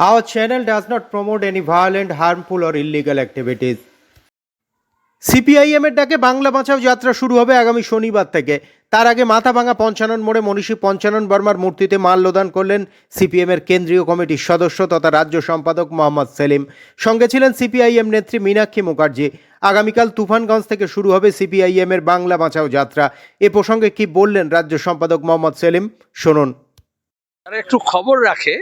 Our channel does not promote any violent, harmful, or illegal activities. CPIM এর ডাকে বাংলা বাঁচাও যাত্রা শুরু হবে আগামী শনিবার থেকে। তার আগে মাথাভাঙা পঞ্চানন মোড়ে মনীষী পঞ্চানন বর্মার মূর্তিতে মাল্যদান করলেন সিপিএম এর কেন্দ্রীয় কমিটির সদস্য তথা রাজ্য সম্পাদক মোহাম্মদ সেলিম। সঙ্গে ছিলেন সিপিআইএম নেত্রী মীনাক্ষী মুখার্জি। আগামীকাল তুফানগঞ্জ থেকে শুরু হবে সিপিআইএম এর বাংলা বাঁচাও যাত্রা। এ প্রসঙ্গে কি বললেন রাজ্য সম্পাদক মোহাম্মদ সেলিম শুনুন। একটু খবর রাখে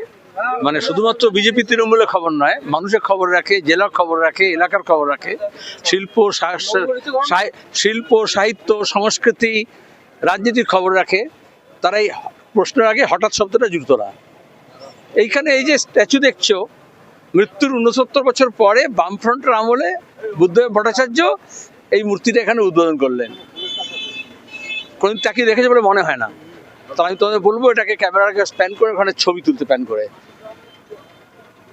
মানে শুধুমাত্র বিজেপি তৃণমূলের খবর নয়, মানুষের খবর রাখে, জেলার খবর রাখে, এলাকার খবর রাখে। শিল্প শিল্প, সাহিত্য, সংস্কৃতি, রাজনীতির খবর রাখে। তারা এই প্রশ্নের আগে হঠাৎ শব্দটা যুক্ত না। এইখানে এই যে স্ট্যাচু দেখছ, মৃত্যুর উনসত্তর বছর পরে বামফ্রন্টের আমলে বুদ্ধদেব ভট্টাচার্য এই মূর্তিটা এখানে উদ্বোধন করলেন। কোনদিন তাকে দেখেছে বলে মনে হয় না। তো আমি তোমাদের বলব এটাকে ক্যামেরাকে স্প্যান করে, ওখানে ছবি তুলতে প্যান করে।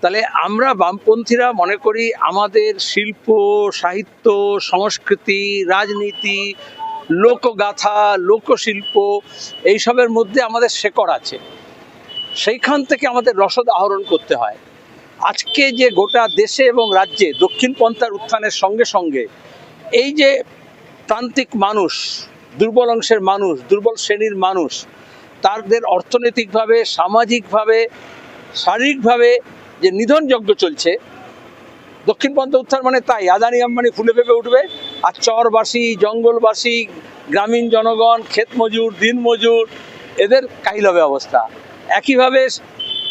তাহলে আমরা বামপন্থীরা মনে করি আমাদের শিল্প, সাহিত্য, সংস্কৃতি, রাজনীতি, লোকগাথা, লোকশিল্প, এইসবের মধ্যে আমাদের শেকড় আছে। সেইখান থেকে আমাদের রসদ আহরণ করতে হয়। আজকে যে গোটা দেশে এবং রাজ্যে দক্ষিণ পন্থার উত্থানের সঙ্গে সঙ্গে এই যে প্রান্তিক মানুষ, দুর্বল অংশের মানুষ, দুর্বল শ্রেণির মানুষ তাদের অর্থনৈতিকভাবে, সামাজিকভাবে, শারীরিকভাবে যে নিধনযজ্ঞ চলছে, দক্ষিণ পন্থ উত্থান মানে তাই, আদানি আম্বানি ফুলে ফেপে উঠবে, আর চরবাসী, জঙ্গলবাসী, গ্রামীণ জনগণ, ক্ষেত মজুর, দিন মজুর, এদের কাহিল হবে অবস্থা। একইভাবে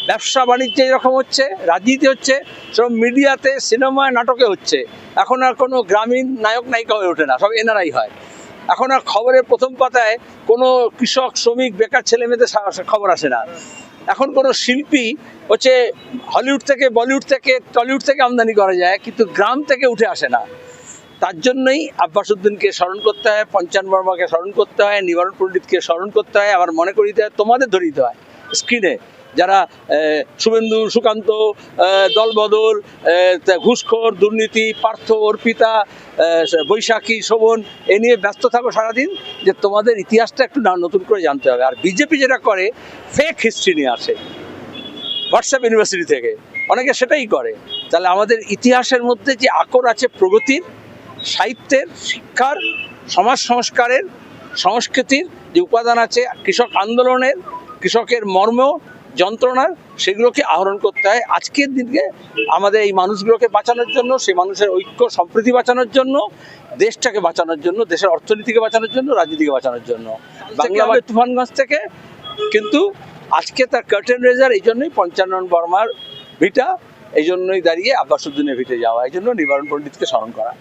ব্যবসা বাণিজ্যে এরকম হচ্ছে, রাজনীতি হচ্ছে, সব মিডিয়াতে, সিনেমায়, নাটকে হচ্ছে। এখন আর কোনো গ্রামীণ নায়ক নায়িকা হয়ে ওঠে না, সব এনারাই হয়। এখন আর খবরের প্রথম পাতায় কোনো কৃষক, শ্রমিক, বেকার ছেলে মেয়েদের খবর আসে না। এখন কোনো শিল্পী হচ্ছে হলিউড থেকে, বলিউড থেকে, টলিউড থেকে আমদানি করা যায়, কিন্তু গ্রাম থেকে উঠে আসে না। তার জন্যই আব্বাস উদ্দিনকে স্মরণ করতে হয়, পঞ্চান বর্মাকে স্মরণ করতে হয়, নিবারণ পণ্ডিতকে স্মরণ করতে হয়, আবার মনে করিতে হয় তোমাদের ধরিতে হয়। স্ক্রিনে যারা শুভেন্দু, সুকান্ত দলবদল ঘুষখোর, দুর্নীতি, পার্থ, অর্পিতা বৈশাখী, শোভন, এ নিয়ে ব্যস্ত থাকো সারাদিন, যে তোমাদের ইতিহাসটা একটু না- নতুন করে জানতে হবে। আর বিজেপি যেটা করে ফেক হিস্ট্রি নিয়ে আসে। হোয়াটসঅ্যাপ ইউনিভার্সিটি থেকে। অনেকে সেটাই করে। তাহলে আমাদের ইতিহাসের মধ্যে যে আকর আছে প্রগতির, সাহিত্যের, শিক্ষার, সমাজ সংস্কারের, সংস্কৃতির যে উপাদান আছে, কৃষক আন্দোলনের, কৃষকের মর্ম যন্ত্রণার সেগুলোকে আহরণ করতে হয়। আজকের দিনকে আমাদের এই মানুষগুলোকে বাঁচানোর জন্য সেই মানুষের ঐক্য সম্প্রীতি বাঁচানোর জন্য দেশটাকে বাঁচানোর জন্য দেশের অর্থনীতিকে বাঁচানোর জন্য রাজনীতিকে বাঁচানোর জন্য। আচ্ছা, বাংলাবাড়ি তুফানগঞ্জ থেকে কিন্তু আজকে তার কার্টেন রেজার এই জন্যই পঞ্চানন বর্মার ভিটা এই জন্যই দাঁড়িয়ে আব্বাসুদ্দিনের ভিটে যাওয়া এই জন্য নিবারণ পণ্ডিতকে স্মরণ করা।